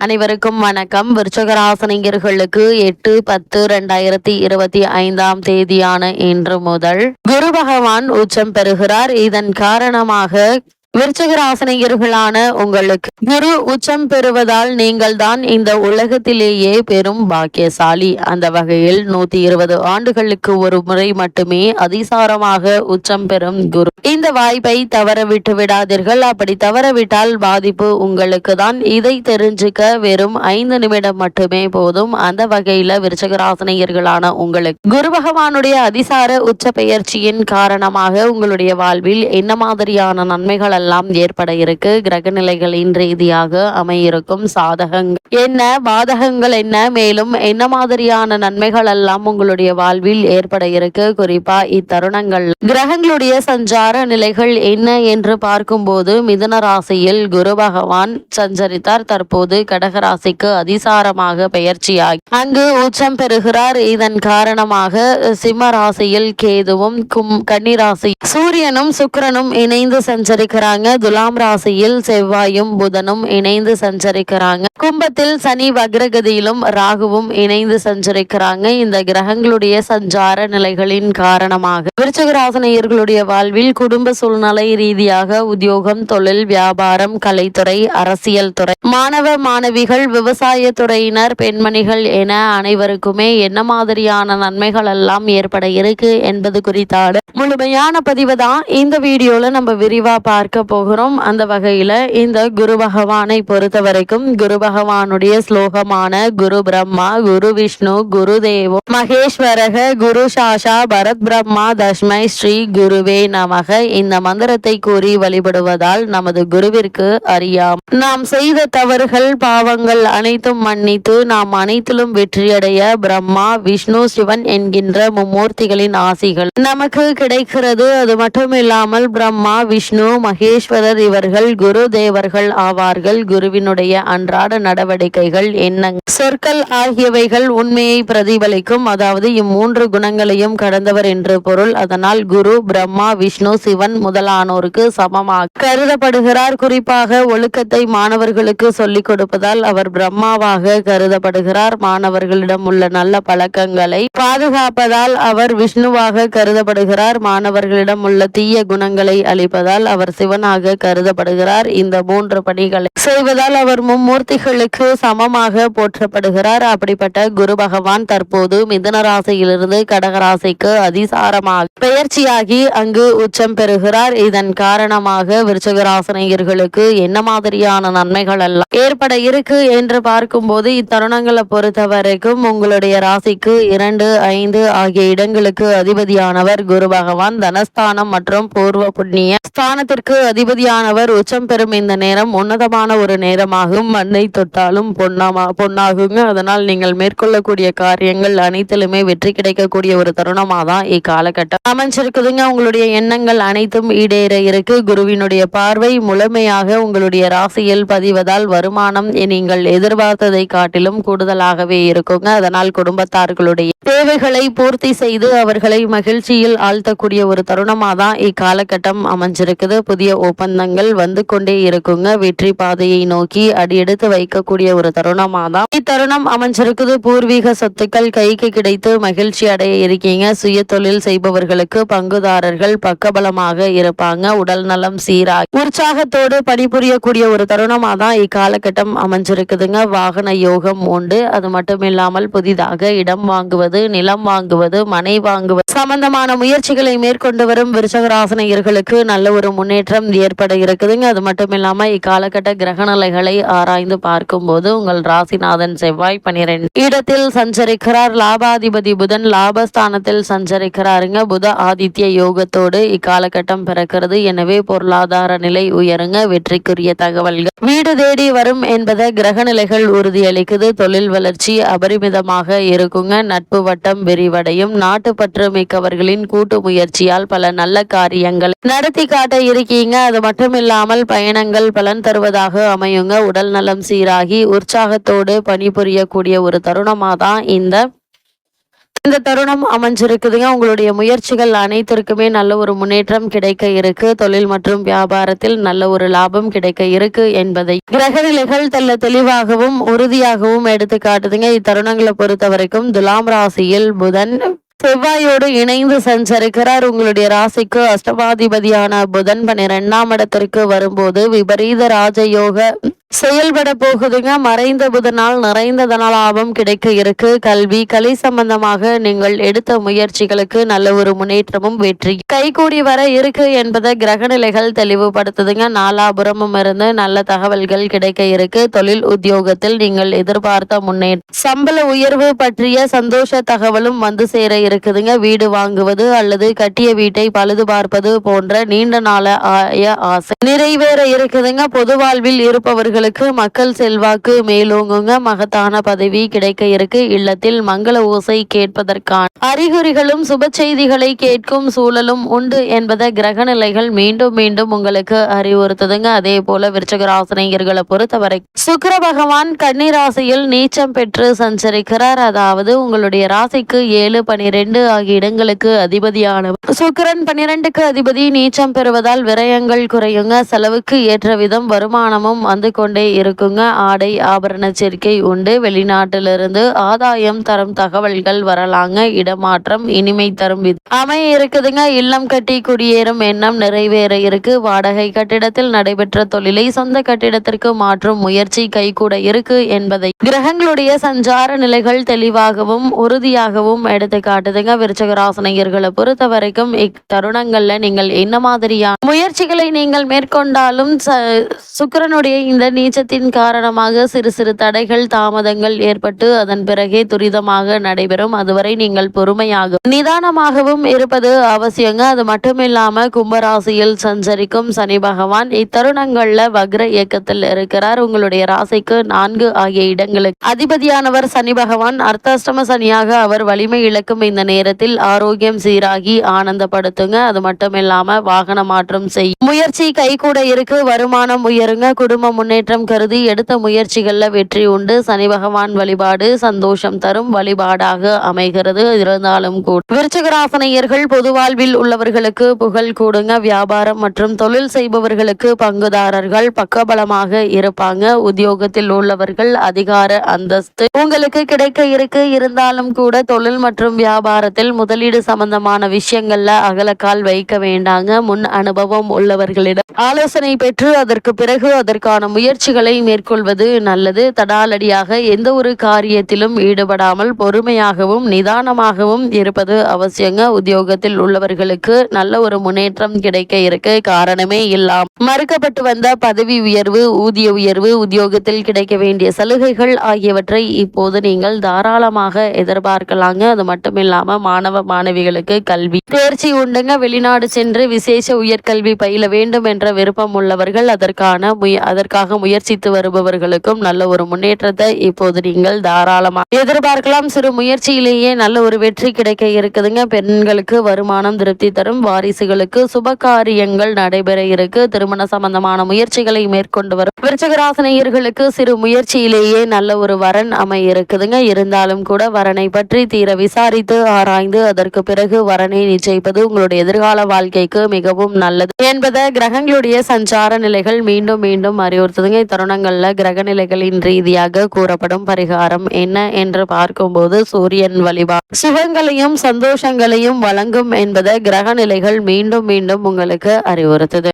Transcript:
அனைவருக்கும் வணக்கம். விருச்சகராசனியர்களுக்கு எட்டு பத்து ரெண்டாயிரத்தி இருபத்தி ஐந்தாம் தேதியான இன்று முதல் குரு பகவான் உச்சம் பெறுகிறார். இதன் காரணமாக விருச்சகராசனியர்களான உங்களுக்கு குரு உச்சம் பெறுவதால் நீங்கள் தான் இந்த உலகத்திலேயே பெரும் பாக்கியசாலி. அந்த வகையில் நூத்தி இருபது ஆண்டுகளுக்கு ஒரு முறை மட்டுமே அதிசாரமாக உச்சம் பெறும் குரு. இந்த வாய்ப்பை தவற விட்டு விடாதீர்கள். அப்படி தவறவிட்டால் பாதிப்பு உங்களுக்கு தான் இதை தெரிஞ்சுக்க வெறும் ஐந்து நிமிடம் மட்டுமே போதும். அந்த வகையில விருச்சகராசனியர்களான உங்களுக்கு குரு பகவானுடைய அதிசார உச்ச பெயர்ச்சியின் காரணமாக உங்களுடைய வாழ்வில் என்ன மாதிரியான நன்மைகள் எல்லாம் ஏற்பட இருக்கு. கிரக நிலைகளின் ரீதியாக அமையிருக்கும் சாதகங்கள் என்ன? பாதகங்கள் என்ன? மேலும் என்ன மாதிரியான நன்மைகள் எல்லாம் உங்களுடைய வாழ்வில் ஏற்பட இருக்கு? குறிப்பா இத்தருணங்கள். கிரகங்களுடைய சஞ்சார நிலைகள் என்ன என்று பார்க்கும்போது மிதன ராசியில் குரு பகவான் சஞ்சரித்தார். தற்போது கடக ராசிக்கு அதிசாரமாக பெயர்ச்சியாகி அங்கு உச்சம் பெறுகிறார். இதன் காரணமாக சிம்ம ராசியில் கேதுவும் கும் கன்னி ராசி சூரியனும் சுக்கிரனும் இணைந்து சஞ்சரிக்கிறார். சஞ்சரிக்கிறாங்க துலாம் ராசியில் செவ்வாயும் புதனும் இணைந்து சஞ்சரிக்கிறாங்க. கும்பத்தில் சனி வக்ரகதியிலும் ராகுவும் இணைந்து சஞ்சரிக்கிறாங்க. இந்த கிரகங்களுடைய சஞ்சார நிலைகளின் காரணமாக. விருச்சக ராசினியர்களுடைய வாழ்வில் குடும்ப சூழ்நிலை ரீதியாக உத்தியோகம் தொழில் வியாபாரம் கலைத்துறை அரசியல் துறை. மாணவ மாணவிகள் விவசாய துறையினர் பெண்மணிகள் என அனைவருக்குமே என்ன மாதிரியான நன்மைகள் எல்லாம் ஏற்பட இருக்கு என்பது குறித்தான முழுமையான பதிவு தான். இந்த வீடியோல நம்ம விரிவா பார்க்க போகிறோம். அந்த வகையில் இந்த குரு பகவானை பொறுத்த வரைக்கும் குரு பகவானுடைய ஸ்லோகமான குரு பிரம்மா குரு விஷ்ணு குரு தேவோ மகேஸ்வரக குரு சாஷா பரத் பிரம்மா தஷ்மை ஸ்ரீ குருவே நமக. இந்த மந்திரத்தை கூறி வழிபடுவதால் நமது குருவிற்கு அறியாம். நாம் செய்த தவறுகள் பாவங்கள் அனைத்தும் மன்னித்து நாம் அனைத்திலும் வெற்றியடைய பிரம்மா விஷ்ணு சிவன் என்கின்ற மும்மூர்த்திகளின் ஆசிகள் நமக்கு கிடைக்கிறது. அது மட்டும் இல்லாமல் பிரம்மா விஷ்ணு மகேஸ்வரர் இவர்கள் குரு தேவர்கள் ஆவார்கள். குருவினுடைய அன்றாட நடவடிக்கைகள் எண்ணங்கள் சொற்கள் ஆகியவைகள் உண்மையை பிரதிபலிக்கும். அதாவது இம்மூன்று குணங்களையும் கடந்தவர் என்று பொருள். அதனால் குரு பிரம்மா விஷ்ணு சிவன் முதலானோருக்கு சமமாக கருதப்படுகிறார். குறிப்பாக ஒழுக்கத்தை மாணவர்களுக்கு சொல்லிக் கொடுப்பதால் அவர் பிரம்மாவாக கருதப்படுகிறார். மாணவர்களிடம் உள்ள நல்ல பழக்கங்களை பாதுகாப்பதால் அவர் விஷ்ணுவாக கருதப்படுகிறார். மாணவர்களிடம் உள்ள தீய குணங்களை அளிப்பதால் அவர் சிவன் தேவனாக கருதப்படுகிறார். இந்த மூன்று பணிகளை செய்வதால் அவர் மும்மூர்த்திகளுக்கு சமமாக போற்றப்படுகிறார். அப்படிப்பட்ட குரு பகவான் தற்போது மிதுன ராசியிலிருந்து கடகராசிக்கு அதிசாரமாக பெயர்ச்சியாகி அங்கு உச்சம் பெறுகிறார். இதன் காரணமாக விருச்சகராசனையர்களுக்கு என்ன மாதிரியான நன்மைகள் எல்லாம் ஏற்பட இருக்கு என்று பார்க்கும்போது இத்தருணங்களை பொறுத்த வரைக்கும் உங்களுடைய ராசிக்கு இரண்டு ஐந்து ஆகிய இடங்களுக்கு அதிபதியானவர் குரு பகவான். தனஸ்தானம் மற்றும் பூர்வ புண்ணிய ஸ்தானத்திற்கு அதிபதியானவர் உச்சம் பெறும் இந்த நேரம் உன்னதமான ஒரு நேரமாகும். மண்ணை தொட்டாலும் பொன்னாமா பொன்னாகுங்க. அதனால் நீங்கள் மேற்கொள்ளக்கூடிய காரியங்கள் அனைத்திலுமே வெற்றி கிடைக்கக்கூடிய ஒரு தருணமாக தான் இக்காலகட்டம். அமைஞ்சிருக்குதுங்க. உங்களுடைய எண்ணங்கள் அனைத்தும் ஈடேற இருக்கு. குருவினுடைய பார்வை முழுமையாக உங்களுடைய ராசியில் பதிவதால் வருமானம் நீங்கள் எதிர்பார்த்ததை காட்டிலும் கூடுதலாகவே இருக்குங்க. அதனால் குடும்பத்தார்களுடைய தேவைகளை பூர்த்தி செய்து அவர்களை மகிழ்ச்சியில் ஆழ்த்தக்கூடிய ஒரு தருணமாக தான் இக்காலகட்டம் அமைஞ்சிருக்குது. புதிய ஒப்பந்தங்கள் வந்து கொண்டே இருக்குங்க. வெற்றி பாதையை நோக்கி அடியெடுத்து வைக்கக்கூடிய ஒரு தருணமா தான் இத்தருணம் அமைஞ்சிருக்குது. பூர்வீக சொத்துக்கள் கைக்கு கிடைத்து மகிழ்ச்சி அடைய இருக்கீங்க. சுய தொழில் செய்பவர்களுக்கு பங்குதாரர்கள் பக்கபலமாக இருப்பாங்க. உடல் நலம் சீராக உற்சாகத்தோடு பணிபுரியக்கூடிய ஒரு தருணமா தான் இக்காலகட்டம் அமைஞ்சிருக்குதுங்க. வாகன யோகம் உண்டு. அது மட்டும் இல்லாமல் புதிதாக இடம் வாங்குவது நிலம் வாங்குவது மனை வாங்குவது சம்பந்தமான முயற்சிகளை மேற்கொண்டு வரும் விருச்சகராசனையர்களுக்கு நல்ல ஒரு முன்னேற்றம் ஏற்பட இருக்குதுங்க. அது மட்டும் இல்லாம இக்காலகட்ட கிரகநிலைகளை ஆராய்ந்து பார்க்கும்போது உங்கள் ராசிநாதன் செவ்வாய் பனிரெண்டு இடத்தில் சஞ்சரிக்கிறார். லாபாதிபதி புதன் லாபஸ்தானத்தில் சஞ்சரிக்கிறாருங்க. புத ஆதித்ய யோகத்தோடு இக்காலகட்டம் பிறக்கிறது. எனவே பொருளாதார நிலை உயருங்க. வெற்றிக்குரிய தகவல்கள். வீடு தேடி வரும் என்பதை கிரகநிலைகள் உறுதியளிக்குது. தொழில் வளர்ச்சி அபரிமிதமாக இருக்குங்க. நட்பு வட்டம் விரிவடையும். நாட்டுப்பற்று மிக்கவர்களின் கூட்டு முயற்சியால் பல நல்ல காரியங்கள் நடத்தி காட்ட இருக்கீங்க. அது மட்டும் இல்லாமல் பயணங்கள் பலன் தருவதாக அமையுங்க. உடல் நலம் சீராகி உற்சாகத்தோடு பணிபுரியக்கூடிய ஒரு தருணமாக தான் இந்த இந்த தருணம் அமைஞ்சிருக்குதுங்க. உங்களுடைய முயற்சிகள் அனைத்திற்குமே நல்ல ஒரு முன்னேற்றம் கிடைக்க இருக்கு. தொழில் மற்றும் வியாபாரத்தில் நல்ல ஒரு லாபம் கிடைக்க இருக்கு என்பதை கிரகநிலைகள் தெல்ல தெளிவாகவும் உறுதியாகவும் எடுத்து காட்டுதுங்க இத்தருணங்களை பொறுத்த வரைக்கும் துலாம் ராசியில் புதன் செவ்வாயோடு இணைந்து சஞ்சரிக்கிறார். உங்களுடைய ராசிக்கு அஷ்டமாதிபதியான புதன் பன்னிரெண்டாம் இடத்திற்கு வரும்போது விபரீத ராஜயோக செயல்பட போகுதுங்க. மறைந்த புதனால் நிறைந்த லாபம் கிடைக்க இருக்கு. கல்வி கலை சம்பந்தமாக நீங்கள் எடுத்த முயற்சிகளுக்கு நல்ல ஒரு முன்னேற்றமும் வெற்றி. கைகூடி வர இருக்கு என்பதை கிரகநிலைகள் தெளிவுபடுத்துதுங்க. நாலாபுரமும் இருந்து நல்ல தகவல்கள் கிடைக்க இருக்கு. தொழில் உத்தியோகத்தில் நீங்கள் எதிர்பார்த்த முன்னேற்றம் சம்பள உயர்வு பற்றிய சந்தோஷ தகவலும் வந்து சேர இருக்குதுங்க. வீடு வாங்குவது அல்லது கட்டிய வீட்டை பழுது பார்ப்பது போன்ற நீண்ட நாள ஆய ஆசை நிறைவேற இருக்குதுங்க. பொது வாழ்வில் இருப்பவர்கள் இருப்பவர்களுக்கு மக்கள் செல்வாக்கு மேலோங்குங்க. மகத்தான பதவி கிடைக்க இருக்கு. இல்லத்தில் மங்கள ஓசை கேட்பதற்கான அறிகுறிகளும் சுப செய்திகளை கேட்கும் சூழலும் உண்டு என்பதை கிரக நிலைகள் மீண்டும் மீண்டும் உங்களுக்கு அறிவுறுத்துதுங்க. அதே போல விருச்சகராசனையர்களை பொறுத்தவரை சுக்கர பகவான் கன்னிராசியில் நீச்சம் பெற்று சஞ்சரிக்கிறார். அதாவது உங்களுடைய ராசிக்கு ஏழு பனிரெண்டு ஆகிய இடங்களுக்கு அதிபதியானவர் சுக்கிரன் பனிரெண்டுக்கு அதிபதி. நீச்சம் பெறுவதால் விரயங்கள் குறையுங்க. செலவுக்கு ஏற்ற விதம் வருமானமும் வந்து கொண்டு இருக்குங்க. ஆடை ஆபரண சேர்க்கை உண்டு. வெளிநாட்டிலிருந்து ஆதாயம் தரும் தகவல்கள் வரலாங்க. இடமாற்றம் இனிமை தரும் அமைய இருக்குதுங்க. இல்லம் கட்டி குடியேறும் எண்ணம் நிறைவேற இருக்கு. வாடகை கட்டிடத்தில் நடைபெற்ற தொழிலை சொந்த கட்டிடத்திற்கு மாற்றும் முயற்சி கைகூட இருக்கு என்பதை. கிரகங்களுடைய சஞ்சார நிலைகள் தெளிவாகவும் உறுதியாகவும் எடுத்து காட்டுதுங்க. விருச்சகராசனையர்களை பொறுத்த வரைக்கும் இத்தருணங்கள்ல நீங்கள் என்ன மாதிரியான முயற்சிகளை நீங்கள் மேற்கொண்டாலும் ச- இந்த நீச்சத்தின் காரணமாக சிறு சிறு தடைகள் தாமதங்கள் ஏற்பட்டு அதன் பிறகே துரிதமாக நடைபெறும். அதுவரை நீங்கள் பொறுமையாக நிதானமாகவும் இருப்பது அவசியங்க. அது மட்டுமில்லாம கும்பராசியில் சஞ்சரிக்கும் சனி பகவான் இத்தருணங்கள்ல வக்ர இயக்கத்தில் இருக்கிறார். உங்களுடைய ராசிக்கு நான்கு ஆகிய இடங்களுக்கு அதிபதியானவர் சனி பகவான். அர்த்தாஷ்டம சனியாக அவர் வலிமை இழக்கும் இந்த நேரத்தில் ஆரோக்கியம் சீராகி ஆனந்தப்படுத்துங்க. அது மட்டுமில்லாம வாகன மாற்றம் செய்யும். முயற்சி கைகூட இருக்கு. வருமானம் உயருங்க. குடும்ப முன்னேற்றம் கருதி எடுத்த முயற்சிகளில் வெற்றி உண்டு. சனி பகவான் வழிபாடு சந்தோஷம் தரும் வழிபாடாக அமைகிறது. இருந்தாலும் கூட விருச்சகராசனையர்கள் பொது வாழ்வில் உள்ளவர்களுக்கு புகழ் கூடுங்க. வியாபாரம் மற்றும் தொழில் செய்பவர்களுக்கு பங்குதாரர்கள் பக்கபலமாக இருப்பாங்க. உத்தியோகத்தில் உள்ளவர்கள் அதிகார அந்தஸ்து உங்களுக்கு கிடைக்க இருக்கு. இருந்தாலும் கூட தொழில் மற்றும் வியாபாரத்தில் முதலீடு சம்பந்தமான விஷயங்கள்ல அகலக்கால் வைக்க வேண்டாங்க. முன் அனுபவம் உள்ளவர்களிடம் ஆலோசனை பெற்று அதற்கு பிறகு அதற்கான முயற்சிகளை மேற்கொள்வது நல்லது. தடாலடியாக எந்த ஒரு காரியத்திலும் ஈடுபடாமல் பொறுமையாகவும் நிதானமாகவும் இருப்பது அவசியங்க. உத்தியோகத்தில் உள்ளவர்களுக்கு நல்ல ஒரு முன்னேற்றம் கிடைக்க இருக்க காரணமே இல்லாம். மறுக்கப்பட்டு வந்த பதவி உயர்வு ஊதிய உயர்வு உத்தியோகத்தில் கிடைக்க வேண்டிய சலுகைகள் ஆகியவற்றை இப்போது நீங்கள் தாராளமாக எதிர்பார்க்கலாங்க. அது மட்டும் இல்லாம மாணவ மாணவிகளுக்கு கல்வி. தேர்ச்சி உண்டுங்க. வெளிநாடு சென்று விசேஷ உயர்கல்வி பயில வேண்டும் என்ற விருப்பம் உள்ளவர்கள் அதற்கான முய அதற்காக முயற்சித்து வருபவர்களுக்கும் நல்ல ஒரு முன்னேற்றத்தை இப்போது நீங்கள் தாராளமாக எதிர்பார்க்கலாம். சிறு முயற்சியிலேயே நல்ல ஒரு வெற்றி கிடைக்க இருக்குதுங்க. பெண்களுக்கு வருமானம் திருப்தி தரும். வாரிசுகளுக்கு சுப காரியங்கள் நடைபெற இருக்கு. திருமண சம்பந்தமான முயற்சிகளை மேற்கொண்டு வரும். விருச்சகராசனையர்களுக்கு சிறு முயற்சியிலேயே நல்ல ஒரு வரன் அமை இருக்குதுங்க. இருந்தாலும் கூட வரனை பற்றி தீர விசாரித்து ஆராய்ந்து அதற்கு பிறகு வரனை நிச்சயிப்பது உங்களுடைய எதிர்கால வாழ்க்கைக்கு மிகவும் நல்லது என்பதை கிரகங்களுடைய சஞ்சார நிலைகள் மீண்டும் மீண்டும் அறிவுறுத்துதுங்க. இத்தருணங்கள்ல தருணங்களில் கிரகநிலைகளின் ரீதியாக கூறப்படும் பரிகாரம் என்ன என்று பார்க்கும்போது சூரியன் வழிபாடு சுகங்களையும் சந்தோஷங்களையும் வழங்கும் என்பதை கிரகநிலைகள் மீண்டும் மீண்டும் உங்களுக்கு அறிவுறுத்துது.